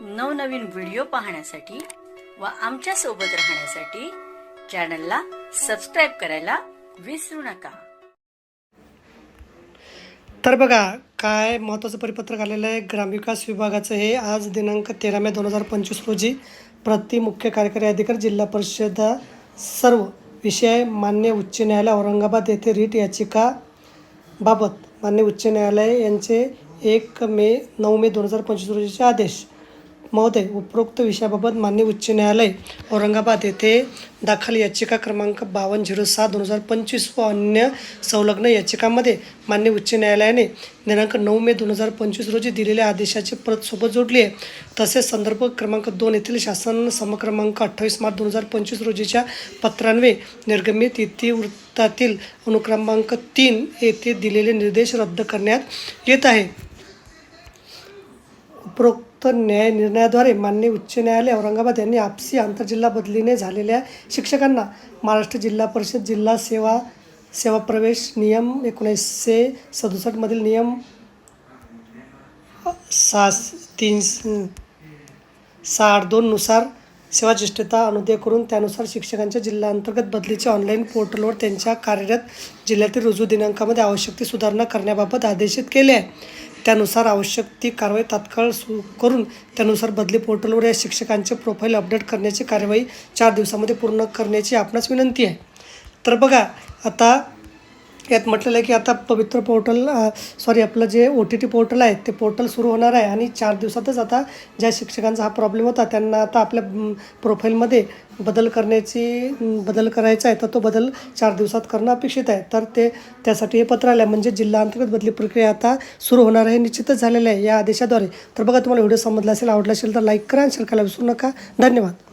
नवनवीन व्हिडिओ पाहण्यासाठी व आमच्यासोबत राहण्यासाठी चॅनलला सबस्क्राईब करायला विसरू नका. तर बघा काय महत्त्वाचं परिपत्रक आलेलं आहे? ग्रामविकास विभागाचं हे आज दिनांक तेरा मे दोन हजार पंचवीस रोजी प्रति मुख्य कार्यकारी अधिकारी जिल्हा परिषद सर्व विषय मान्य उच्च न्यायालय औरंगाबाद येथे रीट याचिका बाबत मान्य उच्च न्यायालय यांचे एक मे नऊ मे दोन हजार पंचवीस रोजीचे आदेश. महोदय उपरोक्त विषयाबाबत मान्य उच्च न्यायालय औरंगाबाद येथे दाखल याचिका क्रमांक बावन्न झिरो सात दोन हजार पंचवीस व अन्य संलग्न याचिकांमध्ये मान्य उच्च न्यायालयाने दिनांक नऊ मे दोन हजार पंचवीस रोजी दिलेल्या आदेशाची प्रत सोबत जोडली आहे. तसेच संदर्भ क्रमांक दोन येथील शासन समक्रमांक अठ्ठावीस मार्च दोन हजार पंचवीस रोजीच्या पत्रान्वे निर्गमित इतिवृत्तातील अनुक्रमांक तीन येथे दिलेले निर्देश रद्द करण्यात येत आहे. उपरोक्त न्याय निर्णयाद्वारे मान्य उच्च न्यायालय औरंगाबाद यांनी आपसी आंतरजिल्हा बदलीने झालेल्या शिक्षकांना महाराष्ट्र जिल्हा परिषद जिल्हा सेवा सेवा प्रवेश नियम एकोणीसशे सदुसष्टमधील नियम सहा तीन साठ दोननुसार सेवाज्येष्ठता अनुदय करून त्यानुसार शिक्षकांच्या जिल्हाअंतर्गत बदलीच्या ऑनलाईन पोर्टलवर त्यांच्या कार्यरत जिल्ह्यातील रुजू दिनांकामध्ये आवश्यक ती सुधारणा करण्याबाबत आदेशित केले आहे. त्यानुसार आवश्यक ती कारवाई तात्काळ सुरू करून त्यानुसार बदली पोर्टलवर या शिक्षकांचे प्रोफाईल अपडेट करण्याची कार्यवाही चार दिवसामध्ये पूर्ण करण्याची आपणास विनंती आहे. तर बघा आता यात म्हटलेलं आहे की आता पवित्र पोर्टल सॉरी आपलं जे ओ टी टी पोर्टल आहे ते पोर्टल सुरू होणार आहे आणि चार दिवसातच आता ज्या शिक्षकांचा हा प्रॉब्लेम होता त्यांना आता आपल्या प्रोफाईलमध्ये बदल करण्याची बदल करायचा आहे तर तो बदल चार दिवसात करणं अपेक्षित आहे. तर ते त्यासाठी हे पत्र आलं आहे म्हणजे जिल्हा अंतर्गत बदली प्रक्रिया आता सुरू होणार आहे निश्चितच झालेलं आहे या आदेशाद्वारे. तर बघा तुम्हाला व्हिडिओ समजला असेल आवडला असेल तर लाईक करा आणि शेअर करायला विसरू नका. धन्यवाद.